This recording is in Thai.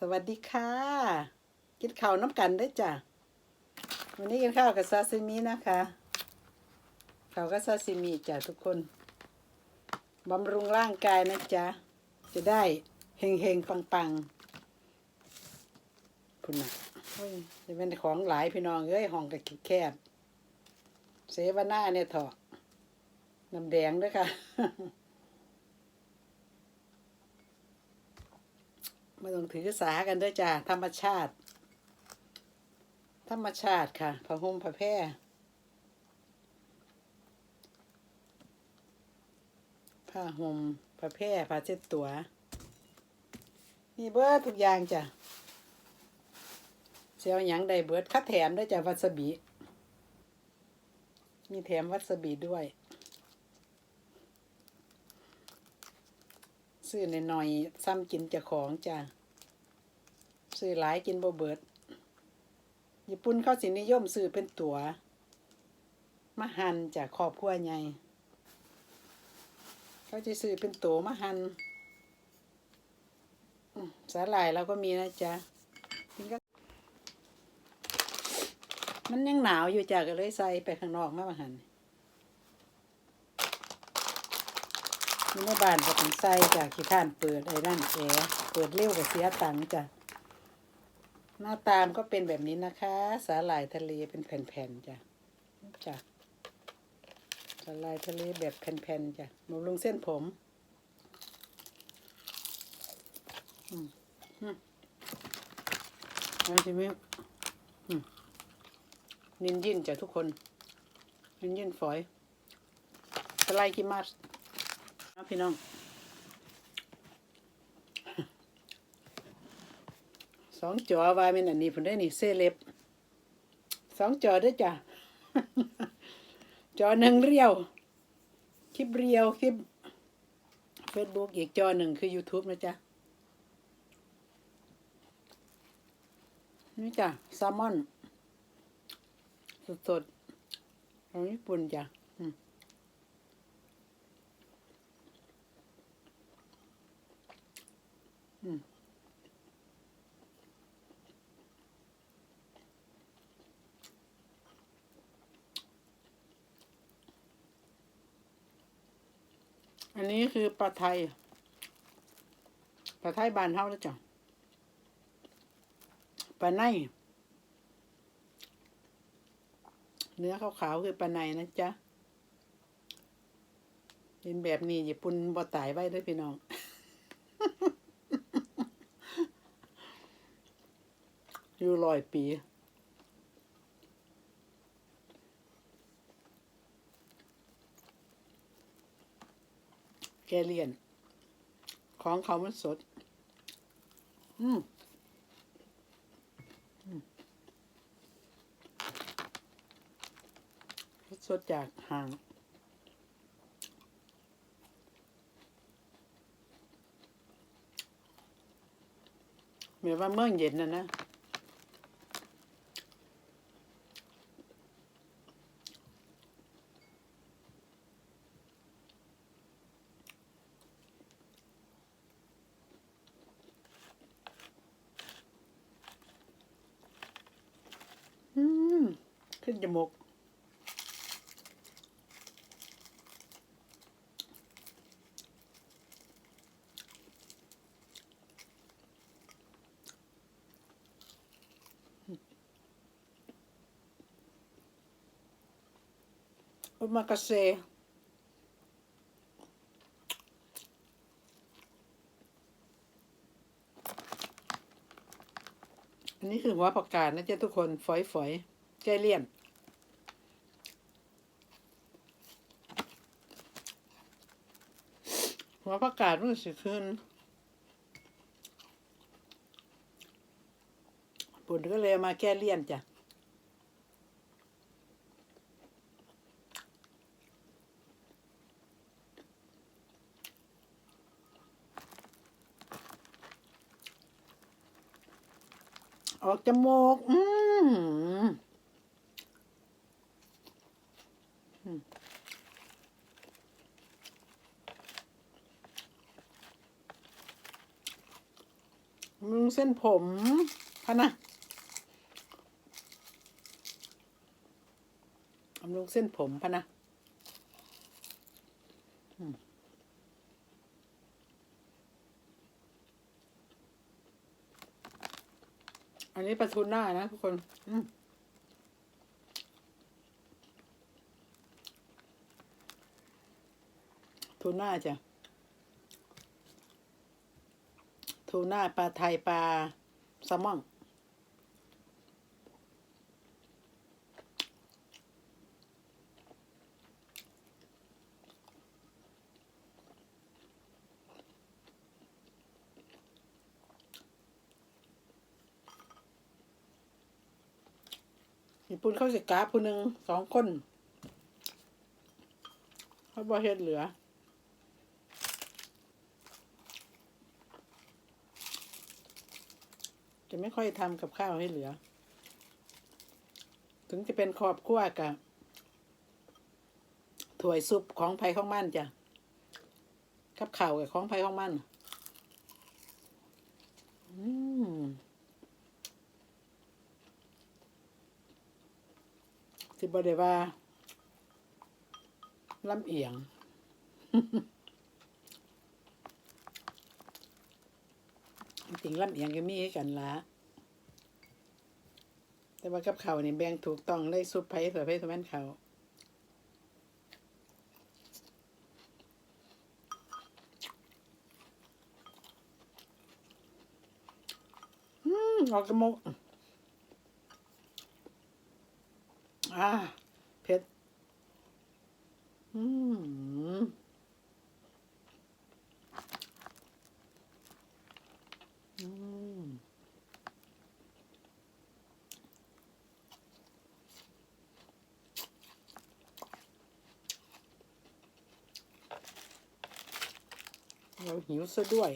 สวัสดีค่ะ กินข้าวน้ำกันได้จ้ะ วันนี้กินข้าวกับซาซิมินะคะข้าวกับซาซิมิจ้ะทุกคนบำรุงร่างกายนะจ๊ะ จะได้เฮงเฮงปังปังๆคุณนะจะเป็นของหลายพี่น้องเอ้ยห้องกับแคบเสวนาเนี่ยถอะน้ำแดงด้วยค่ะ ไม่ต้องถือสากันด้วยจ้ะธรรมชาติ ธรรมชาติค่ะผ้าห่มผ้าแพร่ผ้าห่มผ้าแพร่ผ้าเช็ดตัวมีเบิร์ดทุกอย่างจ้ะเสียวหยังได้เบิร์ดคัดแถมด้วยจ้ะวาซาบิมีแถมวาซาบิด้วย ซื้อหน่อยๆซ้ำกินจะของจ้ะซื้อหลายกินบ่เบิด ญี่ปุ่นเขาสินิยมซื้อเป็นตัวมาหันจากครอบครัวใหญ่เขาจะซื้อเป็นตัวมาหันสาหร่ายเราก็มีนะจ๊ะมันยังหนาวอยู่จ้ะก็เลยใส่ไปข้างนอกมามาหัน นี่ในบ้านก็ต้องใส่จ้ะขี้ข้านเปิดไอ้นั่นแอร์เปิดเร็วกับเสียตังค์จ้ะหน้าตามก็เป็นแบบนี้นะคะ สาหร่ายทะเลเป็นแผ่นๆจ้ะจ้ะสาหร่ายทะเลแบบแผ่นๆจ้ะบำรุงเส้นผมอืมอืมอันที่มีอืมนินยินจ้ะทุกคนนินยินฝอยสไลด์กิมัส นะพี่น้องสองจอว่าเป็นอันนี้ผมได้นี่เซเล็บสองจอด้วยจ้ะจอหนึ่งเรียว คลิปเรียวคลิปเฟซบุ๊กอีกจอหนึ่งคือ YouTube นะจ๊ะ นี่จ้ะแซลมอน สดๆของญี่ปุ่นจ้ะ อันนี้คือปลาไทยปลาไทยบานเท่าแล้วจ้ะปลาในเนื้อขาวๆคือปลาในนะจ๊ะเป็นแบบนี้ญี่ปุ่นบ่ตายไว้ด้วยพี่น้อง อยู่ร้อยปี แกเลียน ของเขามันสด อืมสดจากห่างเหมือนว่าเมื่อเย็นนะนะ อืม ขึ้นจมูกโอมากาเซอันนี้คือหัวผักกาดนะจ๊ะทุกคน ฝอยฝอยๆแกเลี่ยน หัวผักกาดมันสิขึ้นปุ่นก็เลยมาแก้เลี่ยนจ้ะออกจมูก อืมอืม มึง เส้นผมพะนะบำรุงเส้นผมพะนะอันนี้ปลาทูน่านะทุกคนทูน่าจ้ะ ทูน่าปลาไทยปลาแซลมอนญี่ปุ่นเข้าสิกาผู้หนึ่งสองคนเขาบ่เฮ็ดเหลือ จะไม่ค่อยทำกับข้าวให้เหลือ ถึงจะเป็นครอบครัวกับถ้วยซุปของไผ่ของมันจ้ะกับข้าวกับของไผ่ของมันอืมสิบได้ว่าลำเอียง จริงลำเอียงก็มีให้กันละแต่ว่ากับเขาวนี่แบ่งถูกต้องเลยซุปไผ่เสือไผ่สมันเขาอืมออกกระมกอ่าเผ็ดอืม อืมเรา หิวซะด้วย